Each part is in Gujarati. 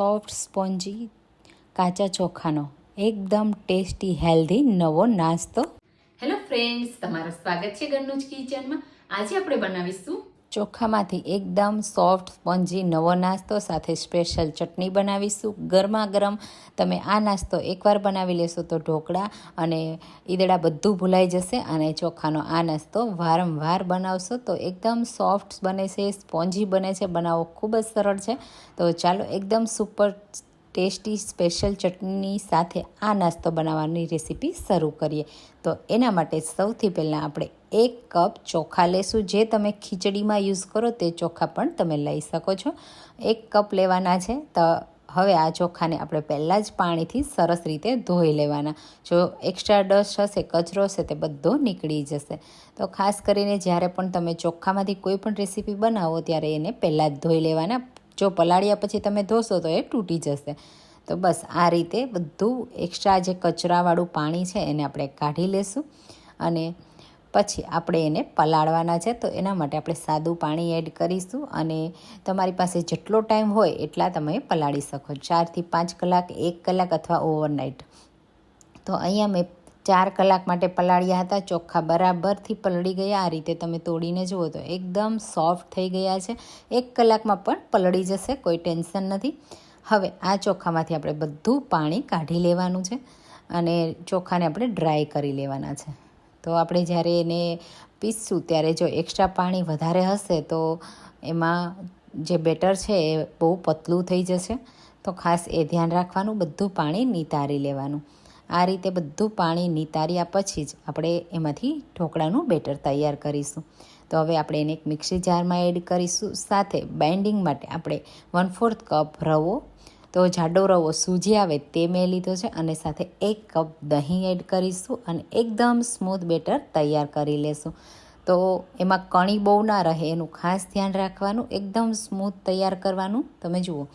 સોફ્ટ સ્પોન્જી, કાચા ચોખાનો, એકદમ ટેસ્ટી, હેલ્ધી, નવો નાસ્તો. હેલો ફ્રેન્ડ્સ તમારું સ્વાગત છે ઘરનું જ કિચનમાં. આજે આપણે બનાવીશું ચોખામાંથી એકદમ સોફ્ટ સ્પોન્જી નવો નાસ્તો સાથે સ્પેશિયલ ચટણી બનાવીશું. ગરમા ગરમ તમે આ નાસ્તો એકવાર બનાવી લેશો તો ઢોકળા અને ઈદડા બધું ભૂલાઈ જશે અને ચોખાનો આ નાસ્તો વારંવાર બનાવશો તો એકદમ સોફ્ટ બને છે, સ્પોન્જી બને છે બનાવવો ખૂબ જ સરળ છે. તો ચાલો એકદમ સુપર ટેસ્ટી સ્પેશિયલ ચટણીની સાથે આ નાસ્તો બનાવવાની રેસીપી શરૂ કરીએ. તો એના માટે સૌથી પહેલાં આપણે એક કપ ચોખા લેશું. જે તમે ખીચડીમાં યુઝ કરો તે ચોખા પણ તમે લઈ શકો છો. એક કપ લેવાના છે. તો, હવે આ ચોખાને આપણે પહેલાં જ પાણીથી સરસ રીતે ધોઈ લેવાના. જો એક્સ્ટ્રા ડસ્ટ હશે, કચરો હશે, તે બધો નીકળી જશે. તો ખાસ કરીને જ્યારે પણ તમે ચોખામાંથી કોઈ પણ રેસીપી બનાવો, ત્યારે એને પહેલાં જ ધોઈ લેવાના. જો પલાળ્યા પછી તમે ધોશો, તો એ તૂટી જશે. તો બસ આ રીતે બધું એક્સ્ટ્રા જે કચરાવાળું પાણી છે, એને આપણે કાઢી લેશું. અને પછી આપણે એને પલાળવાના છે. તો એના માટે આપણે સાદું પાણી એડ કરીશું અને તમારી પાસે જેટલો ટાઈમ હોય એટલા તમે પલાળી શકો. ચારથી પાંચ કલાક, એક કલાક અથવા ઓવરનાઇટ. તો અહીંયા મેં ચાર કલાક માટે પલાળ્યા હતા. ચોખ્ખા બરાબરથી પલળી ગયા. આ રીતે તમે તોડીને જુઓ તો એકદમ સોફ્ટ થઈ ગયા છે. એક કલાકમાં પણ પલળી જશે, કોઈ ટેન્શન નથી. હવે આ ચોખામાંથી આપણે બધું પાણી કાઢી લેવાનું છે અને ચોખાને આપણે ડ્રાય કરી લેવાના છે. તો આપણે જ્યારે એને પીસશું, ત્યારે જો એક્સ્ટ્રા પાણી વધારે હશે, તો એમાં જે બેટર છે એ બહુ પતલું થઈ જશે. તો ખાસ એ ધ્યાન રાખવાનું, બધું પાણી નિતારી લેવાનું. આ રીતે બધું પાણી નિતાર્યા પછી જ આપણે એમાંથી ઢોકળાનું બેટર તૈયાર કરીશું. તો હવે આપણે એને એક મિક્સી જારમાં એડ કરીશું. સાથે બાઇન્ડિંગ માટે આપણે વન ફોર્થ કપ રવો તો જાડો રવો સૂજી આવે તે મેં લીધો છે અને સાથે એક કપ દહીં એડ કરીશું અને એકદમ સ્મૂથ બેટર તૈયાર કરી લેશું. તો એમાં કણી બહુ ના રહે, એનું ખાસ ધ્યાન રાખવાનું, એકદમ સ્મૂથ તૈયાર કરવાનું. તમે જુઓ,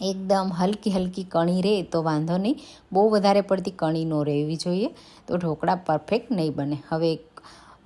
એકદમ હલકી હલકી કણી રહે તો વાંધો નહીં, બહુ વધારે પડતી કણી ન રહેવી જોઈએ. તો ઢોકળા પરફેક્ટ નહીં બને. હવે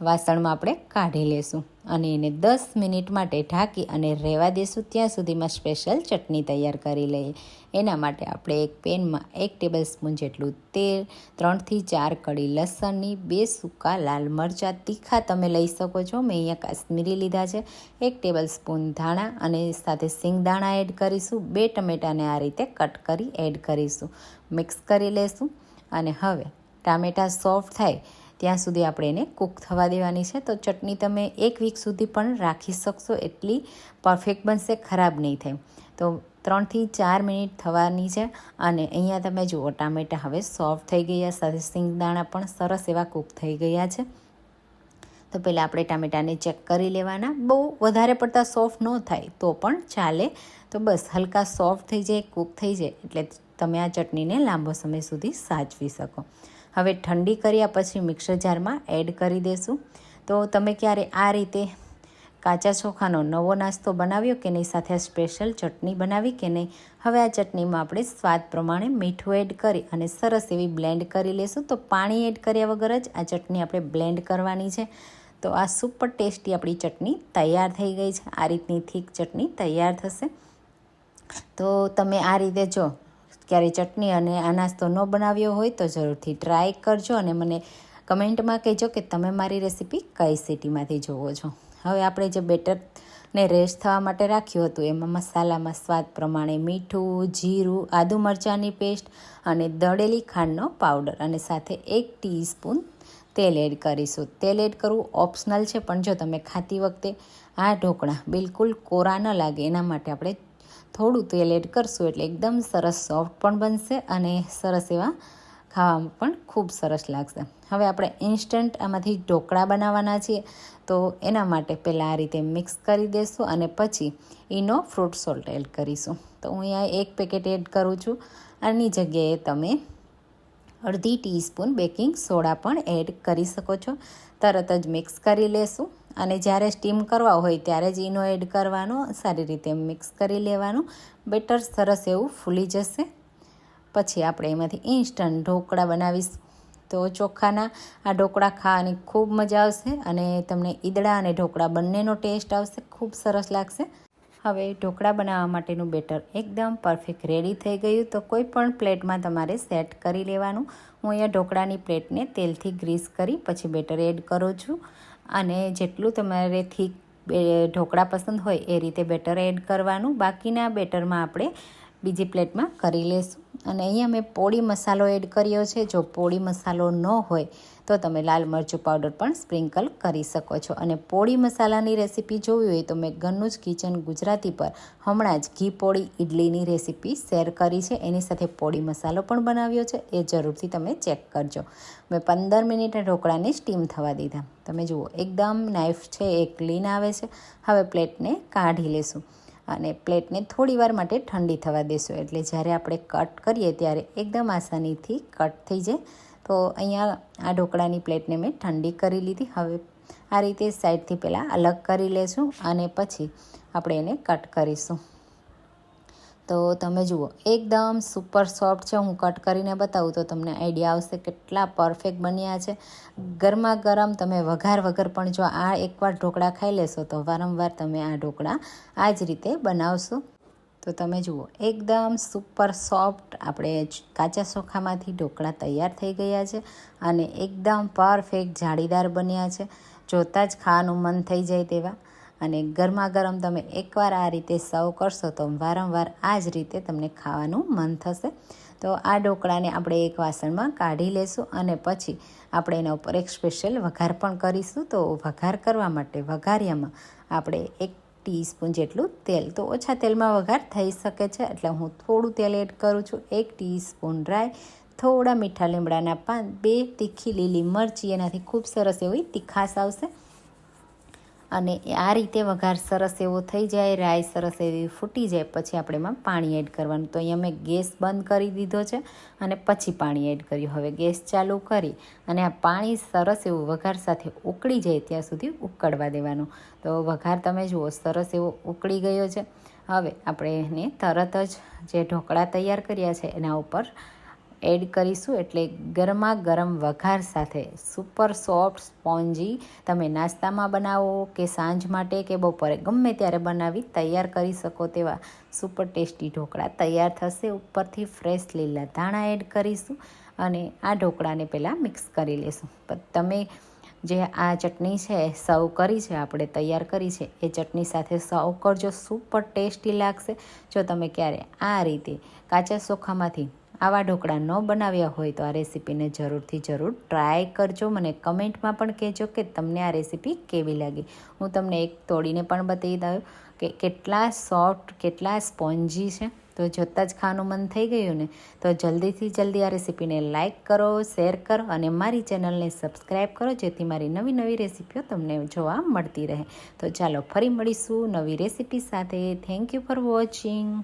વાસણમાં આપણે કાઢી લેશું અને એને દસ મિનિટ માટે ઢાંકી અને રહેવા દઈશું ત્યાં સુધીમાં સ્પેશિયલ ચટણી તૈયાર કરી લઈએ. એના માટે આપણે એક પેનમાં એક ટેબલ સ્પૂન જેટલું તેલ, ત્રણથી ચાર કડી લસણની, બે સૂકા લાલ મરચાં, તીખા તમે લઈ શકો છો. મેં અહીંયા કાશ્મીરી લીધા છે. એક ટેબલ સ્પૂન ધાણા અને સાથે સિંગદાણા એડ કરીશું. બે ટમેટાને આ રીતે કટ કરી એડ કરીશું. મિક્સ કરી લેશું. અને હવે ટામેટાં સોફ્ટ થાય ત્યાં સુધી આપણે એને કૂક થવા દેવાની છે. તો ચટણી તમે એક વીક સુધી પણ રાખી શકશો. એટલી પરફેક્ટ બનશે, ખરાબ નહીં થાય. તો ત્રણથી ચાર મિનિટ થવાની છે અને અહીંયા તમે જુઓ, ટામેટા હવે સોફ્ટ થઈ ગયા સાથે સિંગદાણા પણ સરસ એવા કૂક થઈ ગયા છે. તો પહેલાં આપણે ટામેટાને ચેક કરી લેવાના. બહુ વધારે પડતા સોફ્ટ ન થાય, તો પણ ચાલે. તો બસ, હલકા સોફ્ટ થઈ જાય કૂક થઈ જાય, એટલે તમે આ ચટણીને લાંબો સમય સુધી સાચવી શકો. હવે ઠંડી કર્યા પછી મિક્સર જારમાં એડ કરી દેશું. તો તમે ક્યારે આ રીતે કાચા ચોખાનો નવો નાસ્તો બનાવ્યો કે નહીં, સાથે સ્પેશિયલ ચટણી બનાવી કે નહીં, હવે આ ચટણીમાં આપણે સ્વાદ પ્રમાણે મીઠું એડ કરી અને સરસ એવી બ્લેન્ડ કરી લેશું. તો પાણી એડ કર્યા વગર જ આ ચટણી આપણે બ્લેન્ડ કરવાની છે. તો આ સુપર ટેસ્ટી આપણી ચટણી તૈયાર થઈ ગઈ છે. આ રીતની થીક ચટણી તૈયાર થશે. તો તમે આ રીતે જો ક્યારે ચટણી અને આ નાસ્તો ન બનાવ્યો હોય તો જરૂરથી ટ્રાય કરજો અને મને કમેન્ટમાં કહેજો કે તમે મારી રેસીપી કઈ સિટીમાંથી જોવો છો. હવે આપણે જે બેટરને રેસ્ટ થવા માટે રાખ્યું હતું, એમાં મસાલામાં સ્વાદ પ્રમાણે મીઠું, જીરું, આદુ મરચાંની પેસ્ટ અને દળેલી ખાંડનો પાવડર અને સાથે એક ટીસ્પૂન તેલ એડ કરીશું. તેલ એડ કરવું ઓપ્શનલ છે, પણ જો તમે ખાતી વખતે આ ઢોકળા બિલકુલ કોરા ન લાગે, એના માટે આપણે થોડું તેલ એડ કરશું એટલે એકદમ સરસ સોફ્ટ પણ બનશે અને સરસ એવા ખાવામાં પણ ખૂબ સરસ લાગશે. હવે આપણે ઇન્સ્ટન્ટ આમાંથી ઢોકળા બનાવવાના છીએ, તો એના માટે પહેલાં આ રીતે મિક્સ કરી દઈશું અને પછી એનો ફ્રૂટ સોલ્ટ એડ કરીશું. તો હું અહીંયા એક પેકેટ એડ કરું છું. આની જગ્યાએ તમે અડધી ટીસ્પૂન બેકિંગ સોડા પણ એડ કરી શકો છો. તરત જ મિક્સ કરી લેશું. અને જ્યારે સ્ટીમ કરવા હોય ત્યારે જ ઈનો એડ કરવાનો, સારી રીતે મિક્સ કરી લેવાનું. બેટર સરસ એવું ફૂલી જશે. પછી આપણે એમાંથી ઇન્સ્ટન્ટ ઢોકળા બનાવીશ. તો ચોખાના આ ઢોકળા ખાવાની ખૂબ મજા આવશે અને તમને ઈદડા અને ઢોકળા બંનેનો ટેસ્ટ આવશે, ખૂબ સરસ લાગશે. હવે ઢોકળા બનાવવા માટેનું બેટર એકદમ પરફેક્ટ રેડી થઈ ગયું. તો કોઈ પણ પ્લેટમાં તમારે સેટ કરી લેવાનું. હું અહીંયા ઢોકળાની પ્લેટને તેલથી ગ્રીસ કરી પછી બેટર એડ કરું છું. અને જેટલું તમારે થીક ઢોકળા પસંદ હોય એ રીતે બેટર એડ કરવાનું. બાકીના બેટરમાં આપણે બીજી પ્લેટમાં કરી લેશું. અને અહીંયા મેં પોળી મસાલો એડ કર્યો છે. જો પોળી મસાલો ન હોય, તો તમે લાલ મરચું પાવડર પણ સ્પ્રિંકલ કરી શકો છો. અને પોળી મસાલાની રેસીપી જોવી હોય, તો મેં ઘરનું જ કિચન ગુજરાતી પર હમણાં જ ઘી પોળી ઇડલીની રેસીપી શેર કરી છે. એની સાથે પોળી મસાલો પણ બનાવ્યો છે. એ જરૂરથી તમે ચેક કરજો. મેં પંદર મિનિટે ઢોકળાને સ્ટીમ થવા દીધા. તમે જુઓ, એકદમ નાઇફ છે, એ ક્લીન આવે છે. હવે પ્લેટને કાઢી લેશું. અને પ્લેટને થોડીવાર માટે ઠંડી થવા દેશું. એટલે જ્યારે આપણે કટ કરીએ ત્યારે એકદમ આસાનીથી કટ થઈ જાય. તો અહીંયા આ ઢોકળાની પ્લેટને મેં ઠંડી કરી લીધી. હવે આ રીતે સાઈડથી પહેલાં અલગ કરી લેશું અને પછી આપણે એને કટ કરીશું. તો તમે જુઓ, એકદમ સુપર સોફ્ટ છે. હું કટ કરીને બતાવું તો તમને આઈડિયા આવશે કેટલા પરફેક્ટ બન્યા છે. ગરમા ગરમ તમે વઘાર વગર પણ જો આ એકવાર ઢોકળા ખાઈ લેશો તો વારંવાર તમે આ ઢોકળા આ જ રીતે બનાવશો. તો તમે જુઓ, એકદમ સુપર સોફ્ટ આપણે કાચા ચોખામાંથી ઢોકળા તૈયાર થઈ ગયા છે અને એકદમ પરફેક્ટ જાળીદાર બન્યા છે. જોતાં જ ખાવાનું મન થઈ જાય તેવા. અને ગરમા ગરમ તમે એકવાર આ રીતે સર્વ કરશો તો વારંવાર આ જ રીતે તમને ખાવાનું મન થશે. તો આ ઢોકળાને આપણે એક વાસણમાં કાઢી લેશું અને પછી આપણે એના ઉપર એક સ્પેશિયલ વઘાર પણ કરીશું. તો વઘાર કરવા માટે વઘારિયામાં આપણે એક ટીસ્પૂન જેટલું તેલ, તો ઓછા તેલમાં વઘાર થઈ શકે છે. એટલે હું થોડું તેલ એડ કરું છું. એક ટીસ્પૂન ડ્રાય થોડા મીઠા લીમડાના પાન, બે તીખી લીલી મરચી, એનાથી ખૂબ સરસ એવી તીખાશ આવશે. અને આ રીતે વઘાર સરસ એવો થઈ જાય, રાઈ સરસ એવી ફૂટી જાય, પછી આપણે એમાં પાણી એડ કરવાનું. તો અહીંયા મેં ગેસ બંધ કરી દીધો છે અને પછી પાણી એડ કર્યું. હવે ગેસ ચાલુ કરી અને આ પાણી સરસ એવું વઘાર સાથે ઉકળી જાય ત્યાં સુધી ઉકળવા દેવાનું. તો વઘાર તમે જુઓ, સરસ એવો ઉકળી ગયો છે. હવે આપણે એને તરત જ જે ઢોકળા તૈયાર કર્યા છે, એના ઉપર એડ કરીશું એટલે ગરમા ગરમ વઘાર સાથે સુપર સોફ્ટ સ્પોન્જી તમે નાસ્તામાં બનાવો કે સાંજ માટે કે બપોરે, ગમે ત્યારે બનાવી તૈયાર કરી શકો તેવા સુપર ટેસ્ટી ઢોકળા. તૈયાર થશે ઉપરથી ફ્રેશ લીલા ધાણા એડ કરીશું અને આ ઢોકળાને પહેલાં મિક્સ કરી લેશું. તમે જે આ ચટણી છે, સર્વ કરી છે, આપણે તૈયાર કરી છે, એ ચટણી સાથે સર્વ કરજો. સુપર ટેસ્ટી લાગશે. જો તમે ક્યારે આ રીતે કાચા ચોખામાંથી આવા ઢોકળા ન બનાવ્યા હોય તો આ રેસીપીને જરૂરથી જરૂર ટ્રાય કરજો. મને કમેન્ટમાં પણ કહેજો કે તમને આ રેસીપી કેવી લાગી. હું તમને એક તોડીને પણ બતાવી દઉં કે કેટલા સોફ્ટ, કેટલા સ્પોન્જી છે. તો જોતાં જ ખાવાનું મન થઈ ગયું ને? તો જલ્દીથી જલ્દી આ રેસીપીને લાઇક કરો, શેર કરો અને મારી ચેનલને સબસ્ક્રાઈબ કરો, જેથી મારી નવી નવી રેસીપીઓ તમને જોવા મળતી રહે. તો ચાલો ફરી મળીશું નવી રેસીપી સાથે. Thank you for watching